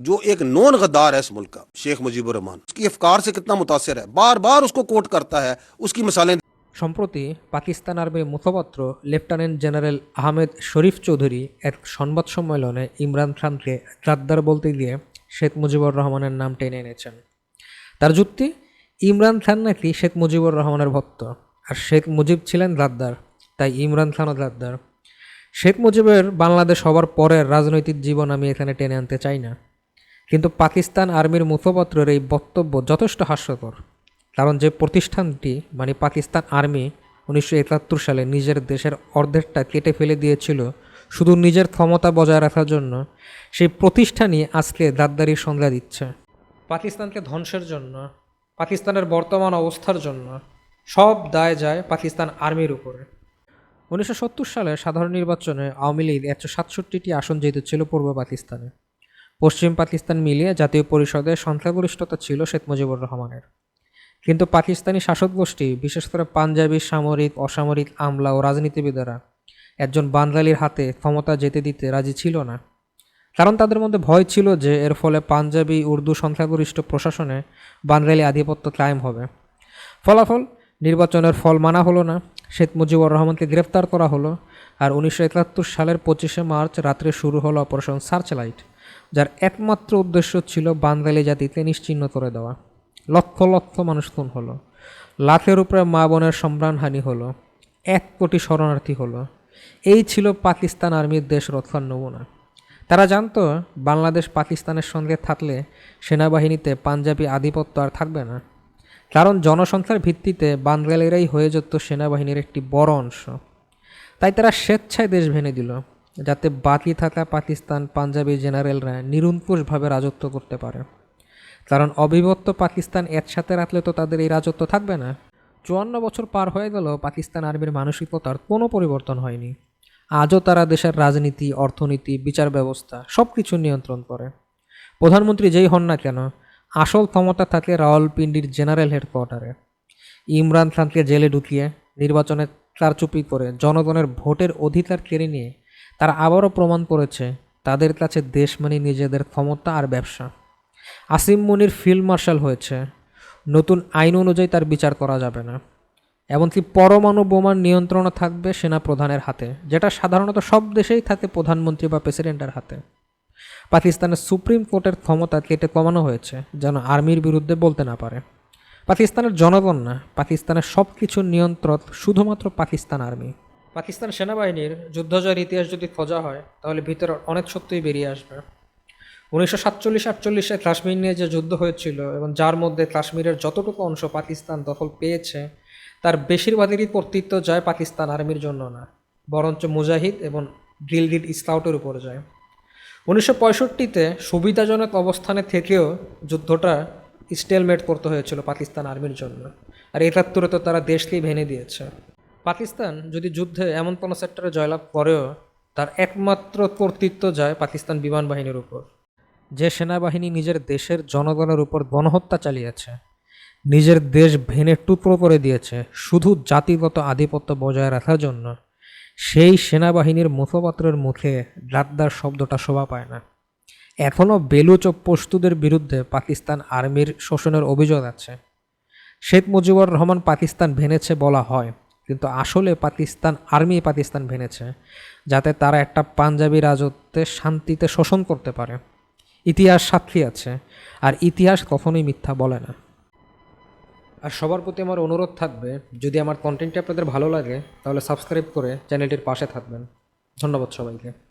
जो एक नॉन गद्दार है इस मुल्क का शेख मुजीबुर रहमान उसकी अफकार से कितना मुतासर है बार बार उसको कोट करता है उसकी मिसालें সম্প্রতি পাকিস্তান আর্মির মুখপাত্র লেফটেন্যান্ট জেনারেল আহমেদ শরীফ চৌধুরী এক সংবাদ সম্মেলনে ইমরান খানকে গাদ্দার বলতে গিয়ে শেখ মুজিবুর রহমানের নাম টেনে এনেছেন তার যুক্তি ইমরান খান নাকি শেখ মুজিবুর রহমানের ভক্ত আর শেখ মুজিব ছিলেন গাদ্দার তাই ইমরান খানও গাদ্দার শেখ মুজিবের বাংলাদেশ হবার পরের রাজনৈতিক জীবন আমি এখানে টেনে আনতে চাই না কিন্তু পাকিস্তান আর্মির মুখপাত্রের এই বক্তব্য যথেষ্ট হাস্যকর। কারণ যে প্রতিষ্ঠানটি মানে পাকিস্তান আর্মি, উনিশশো একাত্তর সালে নিজের দেশের অর্ধেকটা কেটে ফেলে দিয়েছিল, শুধু নিজের ক্ষমতা বজায় রাখার জন্য, সেই প্রতিষ্ঠানই আজকে দাদ্দারির সংজ্ঞা দিচ্ছে। পাকিস্তানকে ধ্বংসের জন্য, পাকিস্তানের বর্তমান অবস্থার জন্য, সব দায় যায় পাকিস্তান আর্মির উপরে। উনিশশো সত্তর সালে সাধারণ নির্বাচনে আওয়ামী লীগ একশো সাতষট্টিটি আসন জিতেছিল পূর্ব পাকিস্তানে। পশ্চিম পাকিস্তান মিলিয়ে জাতীয় পরিষদে সংখ্যাগরিষ্ঠতা ছিল শেখ মুজিবুর রহমানের। কিন্তু পাকিস্তানি শাসক গোষ্ঠী, বিশেষ করে পাঞ্জাবি সামরিক, অসামরিক আমলা ও রাজনীতিবিদেরা একজন বাঙালির হাতে ক্ষমতা যেতে দিতে রাজি ছিল না। কারণ তাদের মধ্যে ভয় ছিল যে এর ফলে পাঞ্জাবি, উর্দু সংখ্যাগরিষ্ঠ প্রশাসনে বাঙালি আধিপত্য কায়েম হবে। ফলাফল, নির্বাচনের ফল মানা হলো না। শেখ মুজিবুর রহমানকে গ্রেফতার করা হলো আর উনিশশো একাত্তর সালের পঁচিশে মার্চ রাত্রে শুরু হলো অপারেশন সার্চলাইট। যার একমাত্র উদ্দেশ্য ছিল বাঙালি জাতিকে নিশ্চিহ্ন করে দেওয়া। লক্ষ লক্ষ মানুষ খুন হলো। লাখের উপরে মা বোনের সম্ভ্রাণহানি হলো। এক কোটি শরণার্থী হলো। এই ছিল পাকিস্তান আর্মির দেশ রক্ষার নমুনা। তারা জানতো, বাংলাদেশ পাকিস্তানের সঙ্গে থাকলে সেনাবাহিনীতে পাঞ্জাবি আধিপত্য আর থাকবে না। কারণ জনসংখ্যার ভিত্তিতে বাঙালিরাই হয়ে যেত সেনাবাহিনীর একটি বড় অংশ। তাই তারা স্বেচ্ছায় দেশ ভেঙে দিল। যাতে বাকি থাকা পাকিস্তান পাঞ্জাবি জেনারেলরা নিরঙ্কুশভাবে রাজত্ব করতে পারে। কারণ অবিভক্ত পাকিস্তান একসাথে রাখলে তো তাদের এই রাজত্ব থাকবে না। চুয়ান্ন বছর পার হয়ে গেল, পাকিস্তান আর্মির মানসিকতার কোনো পরিবর্তন হয়নি। আজও তারা দেশের রাজনীতি, অর্থনীতি, বিচার ব্যবস্থা সব কিছু নিয়ন্ত্রণ করে। প্রধানমন্ত্রী যেই হন না কেন, আসল ক্ষমতা থাকে রাওয়ালপিন্ডির জেনারেল হেডকোয়ার্টারে। ইমরান খানকে জেলে ঢুকিয়ে নির্বাচনে কারচুপি করে জনগণের ভোটের অধিকার কেড়ে নিয়ে তারা আবারও প্রমাণ করেছে তাদের কাছে দেশ মানে নিজেদের ক্ষমতা আর ব্যবসা। আসিম মুনির ফিল্ড মার্শাল হয়েছে। নতুন আইন অনুযায়ী তার বিচার করা যাবে না। এমনকি পরমাণু বোমার নিয়ন্ত্রণ থাকবে সেনা প্রধানের হাতে, যেটা সাধারণত সব দেশেই থাকে প্রধানমন্ত্রী বা প্রেসিডেন্টের হাতে। পাকিস্তানের সুপ্রিম কোর্টের ক্ষমতা কেটে কমানো হয়েছে, যেন আর্মির বিরুদ্ধে বলতে না পারে। পাকিস্তানের জনগণ না, পাকিস্তানের সব কিছুর নিয়ন্ত্রণ শুধুমাত্র পাকিস্তান আর্মি। পাকিস্তান সেনাবাহিনীর যুদ্ধজয়ের ইতিহাস যদি খোঁজা হয়, তাহলে ভিতরে অনেক সত্যই বেরিয়ে আসবে। উনিশশো সাতচল্লিশ আটচল্লিশে কাশ্মীর নিয়ে যে যুদ্ধ হয়েছিল এবং যার মধ্যে কাশ্মীরের যতটুকু অংশ পাকিস্তান দখল পেয়েছে, তার বেশিরভাগেরই কর্তৃত্ব যায় পাকিস্তান আর্মির জন্য না, বরঞ্চ মুজাহিদ এবং গিলগিট স্কাউটের উপর যায়। উনিশশো পঁয়ষট্টিতে সুবিধাজনক অবস্থানে থেকেও যুদ্ধটা স্টেলমেট করতে হয়েছিল পাকিস্তান আর্মির জন্য, আর একাত্তরে তো তারা দেশকেই ভেঙে দিয়েছে। পাকিস্তান যদি যুদ্ধে এমন কোনো সেক্টরে জয়লাভ করেও, তার একমাত্র কর্তৃত্ব যায় পাকিস্তান বিমান বাহিনীর উপর। যে সেনাবাহিনী নিজের দেশের জনগণের উপর গণহত্যা চালিয়েছে, নিজের দেশ ভেঙে টুকরো করে দিয়েছে, শুধু জাতিগত আধিপত্য বজায় রাখার জন্য, সেই সেনাবাহিনীর মুখপাত্রের মুখে গাদ্দার শব্দটা শোভা পায় না। এখনও বেলুচ ও পশতুদের বিরুদ্ধে পাকিস্তান আর্মির শোষণের অভিযোগ আছে। শেখ মুজিবুর রহমান পাকিস্তান ভেঙেছে বলা হয়। কিন্তু আসলে পাকিস্তান, আর্মি পাকিস্তান ভেঙেছে, যাতে তারা একটা পাঞ্জাবি রাজত্বে শান্তিতে শোষণ করতে পারে। ইতিহাস সাক্ষী আছে, আর ইতিহাস কখনোই মিথ্যা বলে না। আর সবার প্রতি আমার অনুরোধ থাকবে, যদি আমার কন্টেন্টটি আপনাদের ভালো লাগে, তাহলে সাবস্ক্রাইব করে চ্যানেলটির পাশে থাকবেন। ধন্যবাদ সবাইকে।